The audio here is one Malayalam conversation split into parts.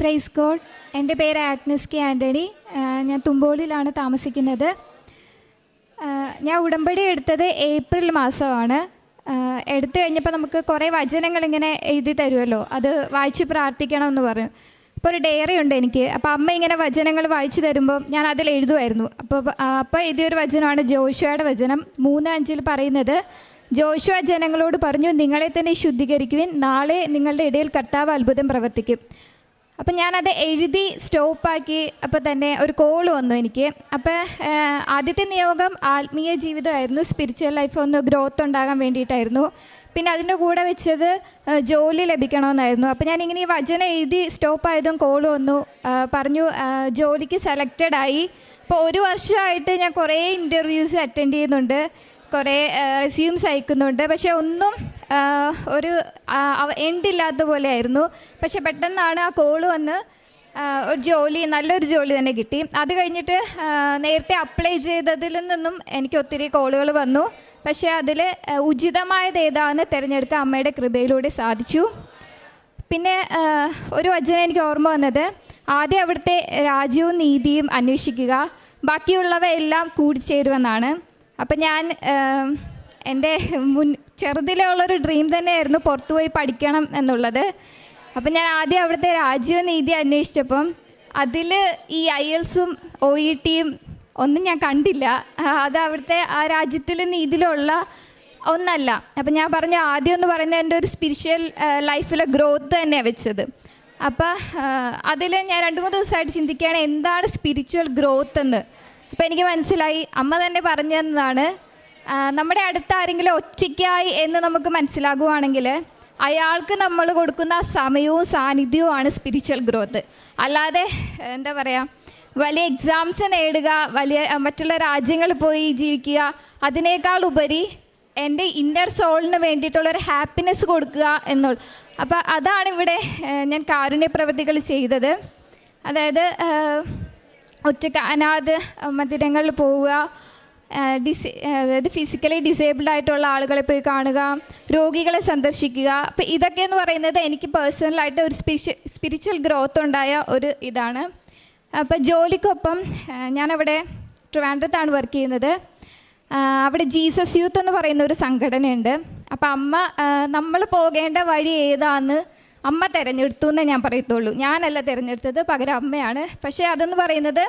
പ്രൈസ് ഗോഡ് എന്റെ പേര് ആഗ്നസ് കെ ആന്റണി ഞാൻ തുമ്പോളിലാണ് താമസിക്കുന്നത്. ഞാൻ ഉടമ്പടി എടുത്തത് ഏപ്രിൽ മാസമാണ്. എടുത്തു കഴിഞ്ഞപ്പോൾ നമുക്ക് കുറേ വചനങ്ങൾ ഇങ്ങനെ എഴുതി തരുമല്ലോ. അത് വായിച്ച് പ്രാർത്ഥിക്കണം എന്ന് പറഞ്ഞു അപ്പോൾ ഒരു ഡയറി ഉണ്ട് എനിക്ക്. അപ്പോൾ അമ്മ ഇങ്ങനെ വചനങ്ങൾ വായിച്ചു തരുമ്പോൾ ഞാൻ അതിൽ എഴുതുമായിരുന്നു. അപ്പോൾ അപ്പോൾ എഴുതിയൊരു വചനമാണ് ജോഷുവയുടെ വചനം. മൂന്ന് അഞ്ചിൽ പറയുന്നത് ജോഷുവ ജനങ്ങളോട് പറഞ്ഞു നിങ്ങളെ തന്നെ ശുദ്ധീകരിക്കുവിൻ. നാളെ നിങ്ങളുടെ ഇടയിൽ കർത്താവ് അത്ഭുതം പ്രവർത്തിക്കും. അപ്പം ഞാനത് എഴുതി സ്റ്റോപ്പാക്കി അപ്പോൾ തന്നെ ഒരു കോൾ വന്നു എനിക്ക്. അപ്പോൾ ആദ്യത്തെ നിയോഗം ആത്മീയ ജീവിതമായിരുന്നു. സ്പിരിച്വൽ ലൈഫ് ഒന്ന് ഗ്രോത്ത് ഉണ്ടാകാൻ വേണ്ടിയിട്ടായിരുന്നു. പിന്നെ അതിന്റെ കൂടെ വെച്ചത് ജോലി ലഭിക്കണമെന്നായിരുന്നു. അപ്പോൾ ഞാനിങ്ങനെ ഈ വചനം എഴുതി സ്റ്റോപ്പായതും കോൾ വന്നു. പറഞ്ഞു ജോലിക്ക് സെലക്റ്റഡ് ആയി. അപ്പോൾ ഒരു വർഷമായിട്ട് ഞാൻ കുറേ ഇന്റർവ്യൂസ് അറ്റൻഡ് ചെയ്യുന്നുണ്ട്. കുറേ റെസ്യൂംസ് അയക്കുന്നുണ്ട്. പക്ഷേ ഒന്നും ഒരു എൻഡില്ലാത്ത പോലെ ആയിരുന്നു പക്ഷെ പെട്ടെന്നാണ് ആ കോൾ വന്ന് ഒരു ജോലി നല്ലൊരു ജോലി തന്നെ കിട്ടി. അത് കഴിഞ്ഞിട്ട് നേരത്തെ അപ്ലൈ ചെയ്തതിൽ നിന്നും എനിക്ക് ഒത്തിരി കോളുകൾ വന്നു. പക്ഷേ അതിൽ ഉചിതമായത് ഏതാണെന്ന് തിരഞ്ഞെടുക്കാൻ അമ്മയുടെ കൃപയിലൂടെ സാധിച്ചു. പിന്നെ ഒരു വചനം എനിക്ക് ഓർമ്മ വന്നത്. ആദ്യം അവിടുത്തെ രാജ്യവും നീതിയും അന്വേഷിക്കുക. ബാക്കിയുള്ളവ എല്ലാം കൂടിച്ചേരുമെന്നാണ് അപ്പം ഞാൻ എന്റെ മുൻ ചെറുതിലേ ഉള്ളൊരു ഡ്രീം തന്നെയായിരുന്നു പുറത്തു പോയി പഠിക്കണം എന്നുള്ളത്. അപ്പം ഞാൻ ആദ്യം അവിടുത്തെ രാജ്യവും നീതി അന്വേഷിച്ചപ്പം അതിൽ ഈ ഐ എൽസും ഒ ഇ ടിയും ഒന്നും ഞാൻ കണ്ടില്ല. അത് അവിടുത്തെ ആ രാജ്യത്തിലെ നീതിയിലുള്ള ഒന്നല്ല. അപ്പം ഞാൻ പറഞ്ഞ ആദ്യം എന്ന് പറയുന്നത് എന്റെ ഒരു സ്പിരിച്വൽ ലൈഫിലെ ഗ്രോത്ത് തന്നെയാണ് വെച്ചത്. അപ്പം അതിൽ ഞാൻ രണ്ട് മൂന്ന് ദിവസമായിട്ട് ചിന്തിക്കുകയാണ് എന്താണ് സ്പിരിച്വൽ ഗ്രോത്ത് എന്ന്. അപ്പം എനിക്ക് മനസ്സിലായി. അമ്മ തന്നെ പറഞ്ഞു നമ്മുടെ അടുത്ത് ആരെങ്കിലും ഒറ്റയ്ക്കായി എന്ന് നമുക്ക് മനസ്സിലാകുവാണെങ്കിൽ അയാൾക്ക് നമ്മൾ കൊടുക്കുന്ന സമയവും സാന്നിധ്യവുമാണ് സ്പിരിച്വൽ ഗ്രോത്ത് അല്ലാതെ എന്താ പറയുക വലിയ എക്സാംസ് നേടുക വലിയ മറ്റുള്ള രാജ്യങ്ങളിൽ പോയി ജീവിക്കുക അതിനേക്കാൾ ഉപരി എന്റെ ഇന്നർ സോളിന് വേണ്ടിയിട്ടുള്ളൊരു ഹാപ്പിനെസ് കൊടുക്കുക എന്നുള്ള. അപ്പോൾ അതാണ് ഇവിടെ ഞാൻ കാരുണ്യ പ്രവൃത്തികൾ ചെയ്തത്. അതായത് ഒറ്റ അനാഥ മന്ദിരങ്ങളിൽ പോവുക ഡിസേ അതായത് ഫിസിക്കലി ഡിസേബിൾഡ് ആയിട്ടുള്ള ആളുകളെ പോയി കാണുക രോഗികളെ സന്ദർശിക്കുക. അപ്പോൾ ഇതൊക്കെ എന്ന് പറയുന്നത് എനിക്ക് പേഴ്സണലായിട്ട് ഒരു സ്പിരിച്വൽ സ്പിരിച്വൽ ഗ്രോത്ത് ഉണ്ടായ ഒരു ഇതാണ്. അപ്പോൾ ജോലിക്കൊപ്പം ഞാനവിടെ ട്രിവാൻഡ്രത്താണ് വർക്ക് ചെയ്യുന്നത്. അവിടെ ജീസസ് യൂത്ത് എന്ന് പറയുന്ന ഒരു സംഘടനയുണ്ട്. അപ്പം അമ്മ നമ്മൾ പോകേണ്ട വഴി ഏതാന്ന് അമ്മ തിരഞ്ഞെടുത്തു എന്നേ ഞാൻ പറയത്തുള്ളൂ. ഞാനല്ല തിരഞ്ഞെടുത്തത് പകരം അമ്മയാണ്. പക്ഷേ അതെന്ന് പറയുന്നത്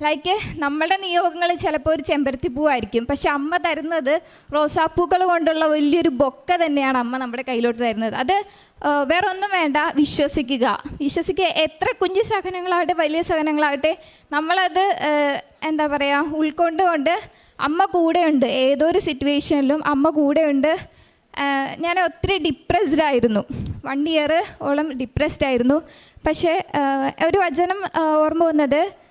ലൈക്ക് നമ്മുടെ നിയോഗങ്ങൾ ചിലപ്പോൾ ഒരു ചെമ്പരത്തി പൂവായിരിക്കും. പക്ഷെ അമ്മ തരുന്നത് റോസാപ്പൂക്കൾ കൊണ്ടുള്ള വലിയൊരു ബൊക്ക തന്നെയാണ് അമ്മ നമ്മുടെ കയ്യിലോട്ട് തരുന്നത്. അത് വേറെ ഒന്നും വേണ്ട. വിശ്വസിക്കുക. വിശ്വസിക്കുക. എത്ര കുഞ്ഞു സഹനങ്ങളാകട്ടെ വലിയ സഹനങ്ങളാകട്ടെ നമ്മളത് എന്താ പറയുക ഉൾക്കൊണ്ടുകൊണ്ട് അമ്മ കൂടെയുണ്ട്. ഏതൊരു സിറ്റുവേഷനിലും അമ്മ കൂടെയുണ്ട്. ഞാൻ ഒത്തിരി ഡിപ്രസ്ഡ് ആയിരുന്നു. വൺ ഇയർ ഓളം ഡിപ്രസ്ഡ് ആയിരുന്നു. പക്ഷേ ഒരു വചനം ഓർമ്മ വന്നത്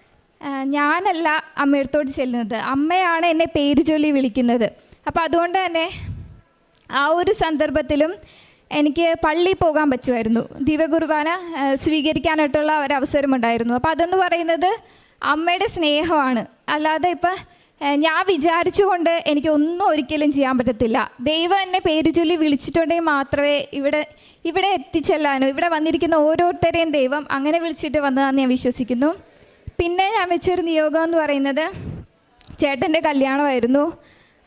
ഞാനല്ല അമ്മയടുത്തോട് ചെല്ലുന്നത്. അമ്മയാണ് എന്നെ പേര് ചൊല്ലി വിളിക്കുന്നത്. അപ്പോൾ അതുകൊണ്ട് തന്നെ ആ ഒരു സന്ദർഭത്തിലും എനിക്ക് പള്ളിയിൽ പോകാൻ പറ്റുമായിരുന്നു. ദിവകുർബാന സ്വീകരിക്കാനായിട്ടുള്ള ഒരു അവസരമുണ്ടായിരുന്നു അപ്പോൾ അതെന്ന് പറയുന്നത് അമ്മയുടെ സ്നേഹമാണ്. അല്ലാതെ ഇപ്പം ഞാൻ വിചാരിച്ചുകൊണ്ട് എനിക്ക് ഒന്നും ഒരിക്കലും ചെയ്യാൻ പറ്റത്തില്ല. ദൈവം എന്നെ പേര് ചൊല്ലി വിളിച്ചിട്ടുണ്ടെങ്കിൽ മാത്രമേ ഇവിടെ ഇവിടെ എത്തിച്ചെല്ലാനും ഇവിടെ വന്നിരിക്കുന്ന ഓരോരുത്തരെയും ദൈവം അങ്ങനെ വിളിച്ചിട്ട് വന്നതാണെന്ന് ഞാൻ വിശ്വസിക്കുന്നു. പിന്നെ ഞാൻ വെച്ചൊരു നിയോഗം എന്ന് പറയുന്നത് ചേട്ടന്റെ കല്യാണമായിരുന്നു.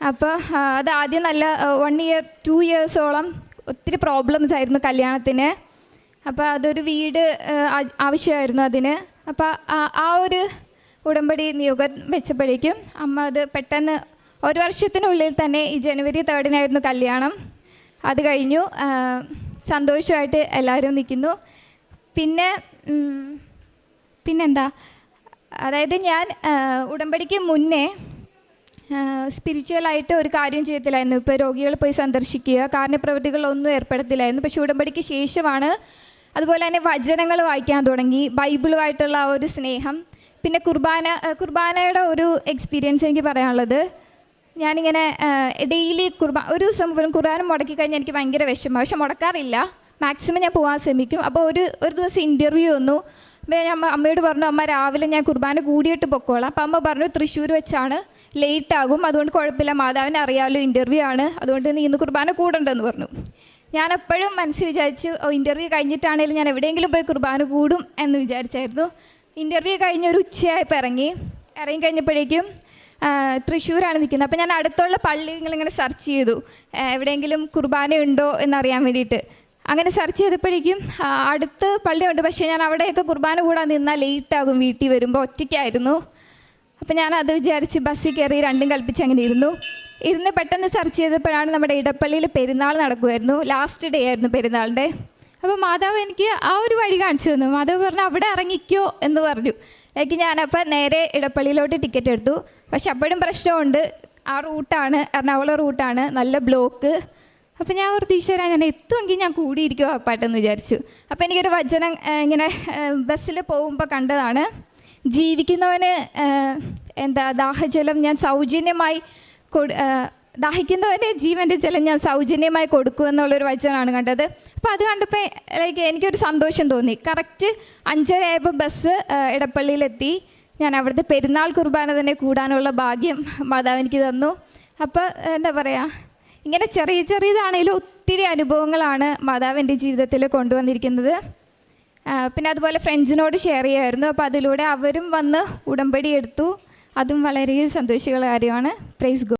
അപ്പോൾ അത് ആദ്യം നല്ല വൺ ഇയർ ടു ഇയേഴ്സോളം ഒത്തിരി പ്രോബ്ലംസ് ആയിരുന്നു കല്യാണത്തിന്. അപ്പോൾ അതൊരു വീട് ആവശ്യമായിരുന്നു അതിന്. അപ്പോൾ ആ ഒരു ഉടമ്പടി നിയോഗം വെച്ചപ്പോഴേക്കും അമ്മ അത് പെട്ടെന്ന് ഒരു വർഷത്തിനുള്ളിൽ തന്നെ ഈ ജനുവരി തേർഡിനായിരുന്നു കല്യാണം. അത് കഴിഞ്ഞു സന്തോഷമായിട്ട് എല്ലാവരും നിൽക്കുന്നു. പിന്നെ പിന്നെന്താ? അതായത് ഞാൻ ഉടമ്പടിക്ക് മുന്നേ സ്പിരിച്വലായിട്ട് ഒരു കാര്യം ചെയ്യത്തില്ലായിരുന്നു ഇപ്പോൾ രോഗികൾ പോയി സന്ദർശിക്കുക കാരണപ്രവൃത്തികളൊന്നും ഏർപ്പെടുത്തില്ലായിരുന്നു. പക്ഷേ ഉടമ്പടിക്ക് ശേഷമാണ് അതുപോലെ തന്നെ വചനങ്ങൾ വായിക്കാൻ തുടങ്ങി ബൈബിളുമായിട്ടുള്ള ആ ഒരു സ്നേഹം. പിന്നെ കുർബാന കുർബാനയുടെ ഒരു എക്സ്പീരിയൻസ് എനിക്ക് പറയാനുള്ളത്. ഞാനിങ്ങനെ ഡെയിലി കുർബാന ഒരു ദിവസം പോലും കുർബാന മുടക്കി കഴിഞ്ഞാൽ എനിക്ക് ഭയങ്കര വിഷമം. പക്ഷെ മുടക്കാറില്ല. മാക്സിമം ഞാൻ പോകാൻ ശ്രമിക്കും. അപ്പോൾ ഒരു ഒരു ദിവസം ഇന്റർവ്യൂ വന്നു. ഞാൻ അമ്മ അമ്മയോട് പറഞ്ഞു അമ്മ രാവിലെ ഞാൻ കുർബാന കൂടിയിട്ട് പൊക്കോളാം. അപ്പം അമ്മ പറഞ്ഞു തൃശ്ശൂർ വെച്ചാണ് ലേറ്റ് ആകും. അതുകൊണ്ട് കുഴപ്പമില്ല. മാതാവിനെ അറിയാമല്ലോ ഇന്റർവ്യൂ ആണ്. അതുകൊണ്ട് നീ ഇന്ന് കുർബാന കൂടണ്ടെന്ന് പറഞ്ഞു. ഞാൻ എപ്പോഴും മനസ്സിൽ വിചാരിച്ചു ഇന്റർവ്യൂ കഴിഞ്ഞിട്ടാണെങ്കിലും ഞാൻ എവിടെയെങ്കിലും പോയി കുർബാന കൂടും എന്ന് വിചാരിച്ചായിരുന്നു. ഇന്റർവ്യൂ കഴിഞ്ഞ ഒരു ഉച്ചയായപ്പോൾ ഇറങ്ങി. ഇറങ്ങി കഴിഞ്ഞപ്പോഴേക്കും തൃശ്ശൂരാണ് നിൽക്കുന്നത്. അപ്പോൾ ഞാൻ അടുത്തുള്ള പള്ളികളിങ്ങനെ സെർച്ച് ചെയ്തു. എവിടെയെങ്കിലും കുർബാന ഉണ്ടോ എന്നറിയാൻ വേണ്ടിയിട്ട്. അങ്ങനെ സെർച്ച് ചെയ്തപ്പോഴേക്കും അടുത്ത് പള്ളിയുണ്ട് പക്ഷേ ഞാൻ അവിടെയൊക്കെ കുർബാന കൂടാൻ നിന്നാൽ ലേറ്റാകും വീട്ടിൽ വരുമ്പോൾ. ഒറ്റയ്ക്കായിരുന്നു. അപ്പം ഞാൻ അത് വിചാരിച്ച് ബസ്സിൽ കയറി രണ്ടും കൽപ്പിച്ച് അങ്ങനെ ഇരുന്നു. ഇരുന്ന് പെട്ടെന്ന് സെർച്ച് ചെയ്തപ്പോഴാണ് നമ്മുടെ ഇടപ്പള്ളിയിൽ പെരുന്നാൾ നടക്കുമായിരുന്നു ലാസ്റ്റ് ഡേ ആയിരുന്നു പെരുന്നാളിന്റെ. അപ്പോൾ മാതാവ് എനിക്ക് ആ ഒരു വഴി കാണിച്ചു തന്നു. മാതാവ് പറഞ്ഞു അവിടെ ഇറങ്ങിക്കോ എന്ന് പറഞ്ഞു. എനിക്ക് ഞാനപ്പോൾ നേരെ ഇടപ്പള്ളിയിലോട്ട് ടിക്കറ്റ് എടുത്തു. പക്ഷെ അപ്പോഴും പ്രശ്നമുണ്ട്. ആ റൂട്ടാണ് എറണാകുളം റൂട്ടാണ് നല്ല ബ്ലോക്ക് അപ്പോൾ ഞാൻ ഒരു ഈശ്വര ഞാൻ എത്തുമെങ്കിൽ ഞാൻ കൂടിയിരിക്കുമോ അപ്പാട്ടെന്ന് വിചാരിച്ചു. അപ്പോൾ എനിക്കൊരു വചനം ഇങ്ങനെ ബസ്സിൽ പോകുമ്പോൾ കണ്ടതാണ്. ജീവിക്കുന്നവന് എന്താ ദാഹജലം ഞാൻ സൗജന്യമായി കൊടു ദാഹിക്കുന്നവന് ജീവന്റെ ജലം ഞാൻ സൗജന്യമായി കൊടുക്കും എന്നുള്ളൊരു വചനമാണ് കണ്ടത്. അപ്പോൾ അത് കണ്ടപ്പോൾ ലൈക്ക് എനിക്കൊരു സന്തോഷം തോന്നി. കറക്റ്റ് അഞ്ചര ആയപ്പോൾ ബസ് ഇടപ്പള്ളിയിലെത്തി. ഞാൻ അവിടുത്തെ പെരുന്നാൾ കുർബാന തന്നെ കൂടാനുള്ള ഭാഗ്യം മാതാവ് എനിക്ക് തന്നു. അപ്പോൾ എന്താ പറയുക ഇങ്ങനെ ചെറിയ ചെറിയതാണെങ്കിലും ഒത്തിരി അനുഭവങ്ങളാണ് മാതാവ് എന്റെ ജീവിതത്തിൽ കൊണ്ടുവന്നിരിക്കുന്നത്. പിന്നെ അതുപോലെ ഫ്രണ്ട്സിനോട് ഷെയർ ചെയ്യുമായിരുന്നു അപ്പോൾ അതിലൂടെ അവരും വന്ന് ഉടമ്പടി എടുത്തു. അതും വളരെ സന്തോഷമുള്ള കാര്യമാണ്. Price go